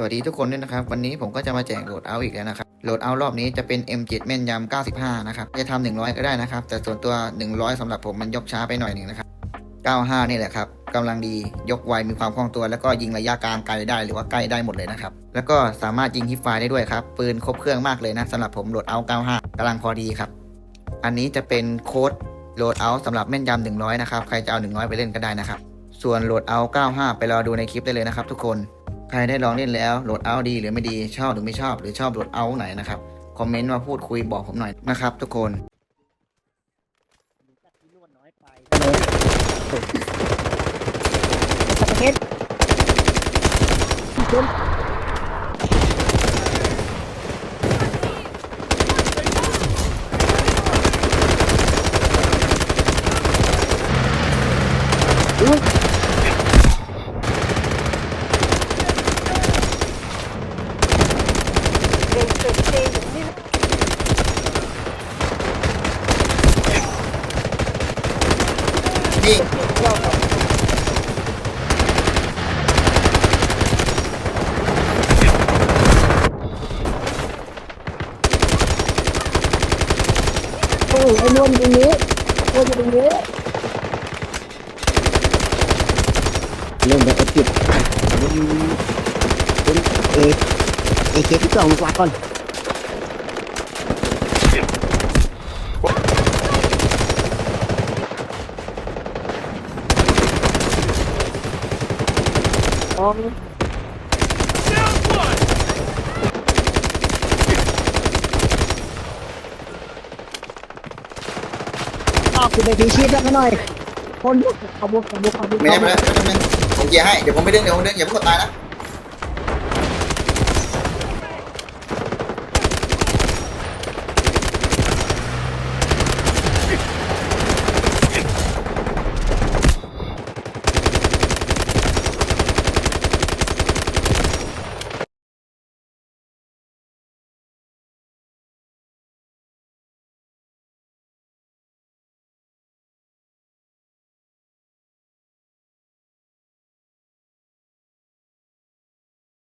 สวัสดีทุกคนด้วยนะครับ วันนี้ผมก็จะมาแจกโหลดเอาอีกแล้วนะครับโหลดเอารอบนี้จะเป็น M7 แม่นยำ95 นะครับ จะทำ100 ก็ได้นะครับ แต่ส่วนตัว 100สำหรับผมมันยกช้าไปหน่อยหนึ่งนะครับ 95 นี่แหละครับกำลังดียกไวมีความคล่องตัว แล้วก็ยิงระยะกลางไกลได้หรือว่าใกล้ได้หมดเลยนะครับ แล้วก็สามารถยิงฮิปไฟได้ด้วยครับปืนครบเครื่องมากเลยนะสำหรับผมโหลดเอา95กำลังพอดีครับ อันนี้จะเป็นโค้ดโหลดเอาสำหรับแม่นยำ100 นะครับใครจะเอา 100 ไปเล่นก็ได้นะครับส่วนโหลดเอา95 ไปรอดูในคลิปได้เลยนะครับ ทุกคน ใครได้ลองเล่นแล้วโหลดเอาดีหรือไม่ดีชอบหรือไม่ชอบ หรือชอบโหลดเอาไหนนะครับคอมเมนต์มาพูดคุยบอกผมหน่อยนะครับ ทุกคนประเทศ พี่โอ้ยไอ้นวลตรงนี้นวลอยู่ตรงนี้เริ่มแบบจุดเป็นเอเอเคที่สองกว่าก่อน อ๋อออกคุณไปพีชีพแล้วก็หน่อยคนบุกขบุกขบุกขบุกไม่ได้ไม่ได้ไม่ได้ไม่ได้ผมเกียร์ให้ เดี๋ยวผมไปดึงเดี๋ยวผมดึงอย่าเพิ่งกดตายนะ